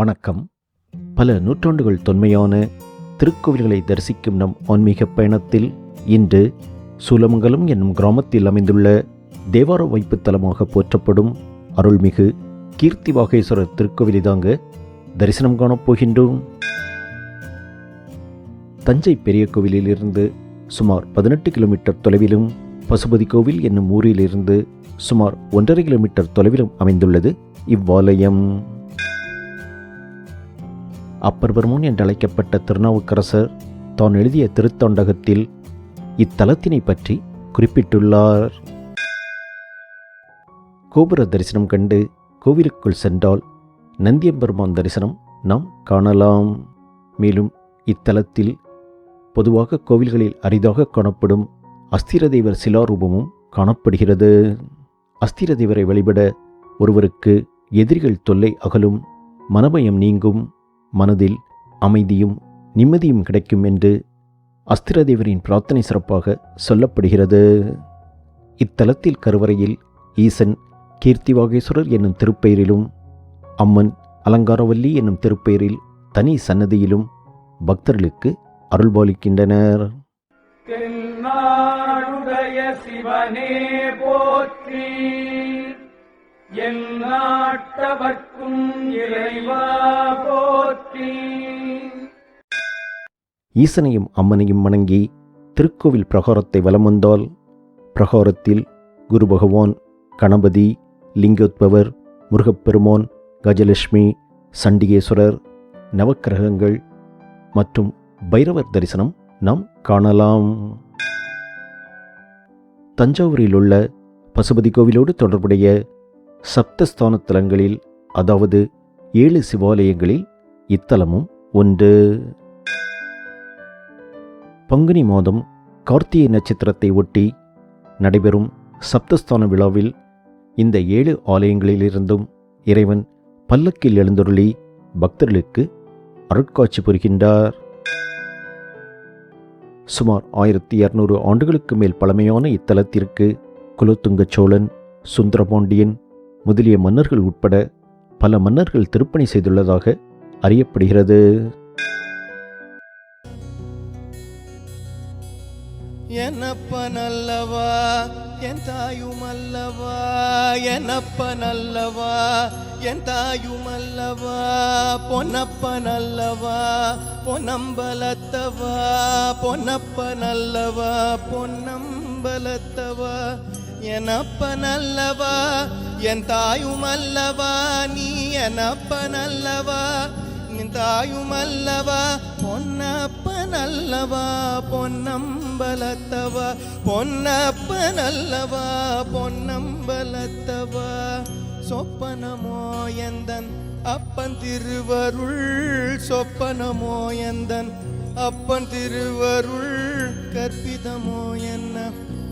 வணக்கம். பல நூற்றாண்டுகள் தொன்மையான திருக்கோவில்களை தரிசிக்கும் நம் ஆன்மீக பயணத்தில் இன்று சூலமங்கலம் என்னும் கிராமத்தில் அமைந்துள்ள தேவார வைப்பு தலமாக போற்றப்படும் அருள்மிகு கீர்த்திவாகேஸ்வரர் திருக்கோவிலை தாங்க தரிசனம் காணப் போகின்றோம். தஞ்சை பெரிய கோவிலிலிருந்து சுமார் பதினெட்டு கிலோமீட்டர் தொலைவிலும் பசுபதி கோவில் என்னும் ஊரிலிருந்து சுமார் ஒன்றரை கிலோமீட்டர் தொலைவிலும் அமைந்துள்ளது இவ்வாலயம். அப்பர்வர்மன் என்றழைக்கப்பட்ட திருநாவுக்கரசர் தான் எழுதிய திருத்தொண்டகத்தில் இத்தலத்தினை பற்றி குறிப்பிட்டுள்ளார். கோபுர தரிசனம் கண்டு கோவிலுக்குள் சென்றால் நந்தியம்பெருமான் தரிசனம் நாம் காணலாம். மேலும் இத்தலத்தில் பொதுவாக கோவில்களில் அரிதாக காணப்படும் அஸ்திரதேவர் சிலாரூபமும் காணப்படுகிறது. அஸ்திரதேவரை வழிபட ஒருவருக்கு எதிரிகள் தொல்லை அகலும் மனபயம் நீங்கும். மனதில் அமைதியும் நிம்மதியும் கிடைக்கும் என்று அஸ்திரதேவரின் பிரார்த்தனை சிறப்பாக சொல்லப்படுகிறது. இத்தலத்தில் கருவறையில் ஈசன் கீர்த்திவாகேஸ்வரர் என்னும் திருப்பெயரிலும் அம்மன் அலங்காரவல்லி என்னும் திருப்பெயரில் தனி சன்னதியிலும் பக்தர்களுக்கு அருள்பாலிக்கின்றனர். தென்னாடுடைய சிவனே போற்றி. என் நாட்டவர்க்கும் இறைவா போற்றி. ஈசனையும் அம்மனையும் வணங்கி திருக்கோவில் பிரகாரத்தை வலம் வந்தால் பிரகாரத்தில் குரு பகவான் கணபதி லிங்கோத்பவர் முருகப்பெருமான் கஜலட்சுமி சண்டிகேஸ்வரர் நவக்கிரகங்கள் மற்றும் பைரவர் தரிசனம் நாம் காணலாம். தஞ்சாவூரில் உள்ள பசுபதி கோவிலோடு தொடர்புடைய சப்தஸ்தான தலங்களில் அதாவது ஏழு சிவாலயங்களில் இத்தலமும் ஒன்று. பங்குனி மாதம் கார்த்திகை நட்சத்திரத்தை ஒட்டி நடைபெறும் சப்தஸ்தான விழாவில் இந்த ஏழு ஆலயங்களிலிருந்தும் இறைவன் பல்லக்கில் எழுந்தருளி பக்தர்களுக்கு அருட்காட்சி புரிகின்றார். சுமார் ஆயிரத்தி இரநூறு ஆண்டுகளுக்கு மேல் பழமையான இத்தலத்திற்கு குலோத்துங்க சோழன் சுந்தரபாண்டியன் முதலிய மன்னர்கள் உட்பட பல மன்னர்கள் திருப்பணி செய்துள்ளதாக அறியப்படுகிறது. என்னப்ப நல்லவா என் தாயும் அல்லவா என்னப்ப நல்லவா என் தாயும் அல்லவா பொன்னப்ப நல்லவா பொன்னம்பலத்தவா பொன்னப்ப நல்லவா பொன்னம்பலத்தவா எனப்ப நல்லவா என் தாயும் அல்லவா நீ எனப்ப நல்லவா நின் தாயும் அல்லவா பொன்னப்ப நல்லவா பொன்னம்பலத்தவா பொன்னப்ப நல்லவா பொன்னம்பலத்தவா. சொப்பனமோ எந்தன் அப்பன் திருவருள் சொப்பனமோ எந்தன் அப்பன் திருவருள் கற்பிதமோ என்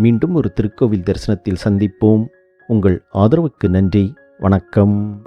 மீண்டும் ஒரு திருக்கோவில் தரிசனத்தில் சந்திப்போம். உங்கள் ஆதரவுக்கு நன்றி. வணக்கம்.